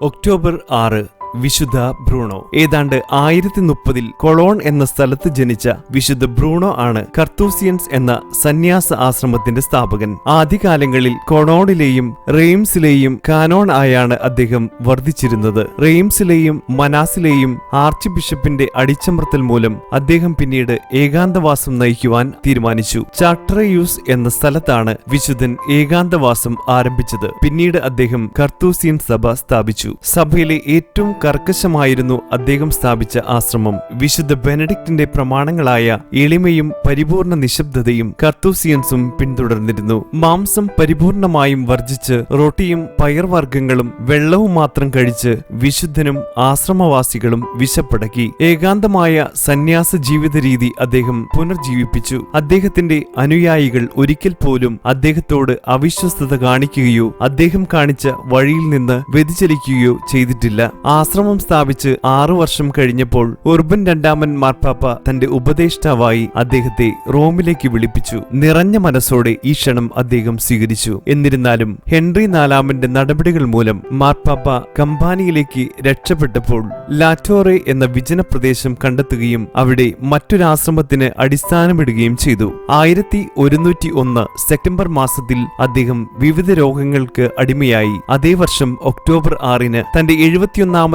October ആറ് വിശുദ്ധ Bruno. ഏതാണ്ട് ആയിരത്തി മുപ്പതിൽ കൊളോൺ എന്ന സ്ഥലത്ത് ജനിച്ച വിശുദ്ധ ബ്രൂണോ ആണ് കർത്തൂസിയൻസ് എന്ന സന്യാസ ആശ്രമത്തിന്റെ സ്ഥാപകൻ. ആദ്യകാലങ്ങളിൽ കൊളോണിലെയും റെയിംസിലെയും കാനോൺ ആയാണ് അദ്ദേഹം വർദ്ധിച്ചിരുന്നത്. റെയിംസിലെയും മനാസിലെയും ആർച്ച് ബിഷപ്പിന്റെ അടിച്ചമർത്തൽ മൂലം അദ്ദേഹം പിന്നീട് ഏകാന്തവാസം നയിക്കുവാൻ തീരുമാനിച്ചു. ചാട്രയൂസ് എന്ന സ്ഥലത്താണ് വിശുദ്ധൻ ഏകാന്തവാസം ആരംഭിച്ചത്. പിന്നീട് അദ്ദേഹം കർത്തൂസിയൻ സഭ സ്ഥാപിച്ചു. സഭയിലെ ഏറ്റവും കർക്കശമായിരുന്നു അദ്ദേഹം സ്ഥാപിച്ച ആശ്രമം. വിശുദ്ധ ബെനഡിക്റ്റിന്റെ പ്രമാണങ്ങളായ എളിമയും പരിപൂർണ നിശബ്ദതയും കർത്തൂസിയൻസും പിന്തുടർന്നിരുന്നു. മാംസം പരിപൂർണമായും വർജിച്ച് റൊട്ടിയും പയർവർഗങ്ങളും വെള്ളവും മാത്രം കഴിച്ച് വിശുദ്ധനും ആശ്രമവാസികളും വിശപ്പടക്കി. ഏകാന്തമായ സന്യാസ ജീവിത രീതി അദ്ദേഹം പുനർജീവിപ്പിച്ചു. അദ്ദേഹത്തിന്റെ അനുയായികൾ ഒരിക്കൽ പോലും അദ്ദേഹത്തോട് അവിശ്വസ്തത കാണിക്കുകയോ അദ്ദേഹം കാണിച്ച വഴിയിൽ നിന്ന് വ്യതിചലിക്കുകയോ ചെയ്തിട്ടില്ല. ആശ്രമം സ്ഥാപിച്ച് ആറു വർഷം കഴിഞ്ഞപ്പോൾ ഉർബൻ രണ്ടാമൻ മാർപ്പാപ്പ തന്റെ ഉപദേഷ്ടാവായി അദ്ദേഹത്തെ റോമിലേക്ക് വിളിപ്പിച്ചു. നിറഞ്ഞ മനസ്സോടെ ഈ ക്ഷണം അദ്ദേഹം സ്വീകരിച്ചു. എന്നിരുന്നാലും ഹെൻറി നാലാമന്റെ നടപടികൾ മൂലം മാർപ്പാപ്പ കമ്പാനിയിലേക്ക് രക്ഷപ്പെട്ടപ്പോൾ ലാറ്റോറെ എന്ന വിജന പ്രദേശം കണ്ടെത്തുകയും അവിടെ മറ്റൊരാശ്രമത്തിന് അടിസ്ഥാനമിടുകയും ചെയ്തു. ആയിരത്തി ഒരുന്നൂറ്റി ഒന്ന് സെപ്റ്റംബർ മാസത്തിൽ അദ്ദേഹം വിവിധ രോഗങ്ങൾക്ക് അടിമയായി. അതേ വർഷം ഒക്ടോബർ ആറിന് തന്റെ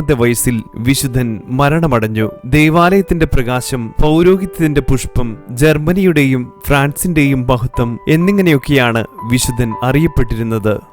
എഴുപത്തിയൊന്നാമത്തെ വയസ്സിൽ വിശുദ്ധൻ മരണമടഞ്ഞു. ദേവാലയത്തിന്റെ പ്രകാശം പൗരോഹിത്യത്തിന്റെ പുഷ്പം ജർമ്മനിയുടെയും ഫ്രാൻസിന്റെയും മഹത്വം എന്നിങ്ങനെയൊക്കെയാണ് വിശുദ്ധൻ അറിയപ്പെട്ടിരുന്നത്.